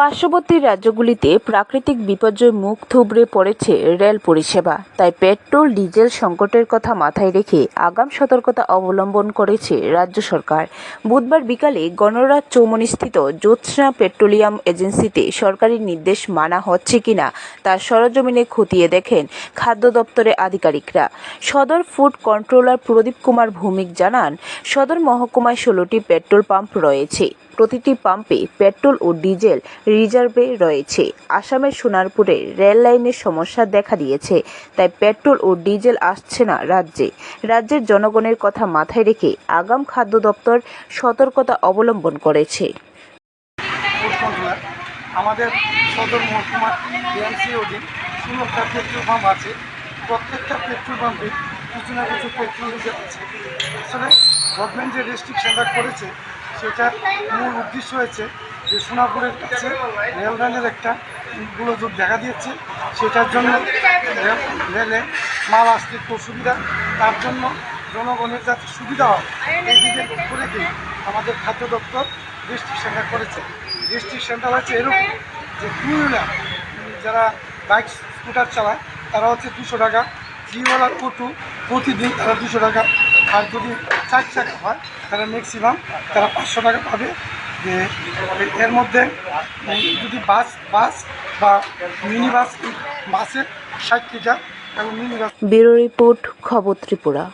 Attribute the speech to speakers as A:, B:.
A: পার্শ্ববর্তী রাজ্যগুলিতে প্রাকৃতিক বিপর্যয় মুখ থুবড়ে পড়েছে রেল পরিষেবা। তাই পেট্রোল, ডিজেল সংকটের কথা মাথায় রেখে আগাম সতর্কতা অবলম্বন করেছে রাজ্য সরকার। বুধবার বিকালে গণরাজ চৌমনিস্থিত জ্যোৎস্না পেট্রোলিয়াম এজেন্সিতে সরকারি নির্দেশ মানা হচ্ছে কিনা তা সরজমিনে খতিয়ে দেখেন খাদ্য দপ্তরের আধিকারিকরা। সদর ফুড কন্ট্রোলার প্রদীপ কুমার ভৌমিক জানান, সদর মহকুমায় ষোলোটি পেট্রোল পাম্প রয়েছে। প্রতিটি পাম্পে পেট্রোল ও ডিজেল রিজার্ভে রয়েছে। আসামের সোনারপুরে রেল লাইনের সমস্যা দেখা দিয়েছে, তাই পেট্রোল ও ডিজেল আসছে না রাজ্যে। রাজ্যের জনগণের কথা মাথায় রেখে আগাম খাদ্য দপ্তর সতর্কতা অবলম্বন করেছে।
B: আমাদের সদর মহকুমার বিএমসি অধীন ষোলোটা পেট্রোল পাম্প আছে। প্রত্যেকটা পেট্রোল পাম্পে কিছু না কিছু পেট্রোল আছে। আসলে গভর্নমেন্ট যে রেস্ট্রিকশনটা করেছে সেটার মূল উদ্দেশ্য হয়েছে যে সোনাপুরের কাছে রেল লাইনের একটা গোলযোগ দেখা দিয়েছে। সেটার জন্য রেল- মাল আসতে একটু অসুবিধা। তার জন্য জনগণের যাতে সুবিধা হয় এই দিকে লক্ষ্য রেখেই আমাদের খাদ্য দপ্তর রেস্ট্রিকশনটা করেছে। রেস্ট্রিকশনটা হচ্ছে এরকম যে টু হুইলার, যারা বাইক, স্কুটার চালায়, তারা হচ্ছে দুশো টাকা জিওয়ালার টোটো প্রতিদিন তারা দুশো টাকা আর যদি চার চার হয় তারা ম্যাক্সিমাম তারা পাঁচশো টাকা পাবে। যে এর মধ্যে যদি বাস বাস বা মিনি বাস বাসে ষাট কেজা এবং মিনি বাস
A: ব্যুরো রিপোর্ট, খবর ত্রিপুরা।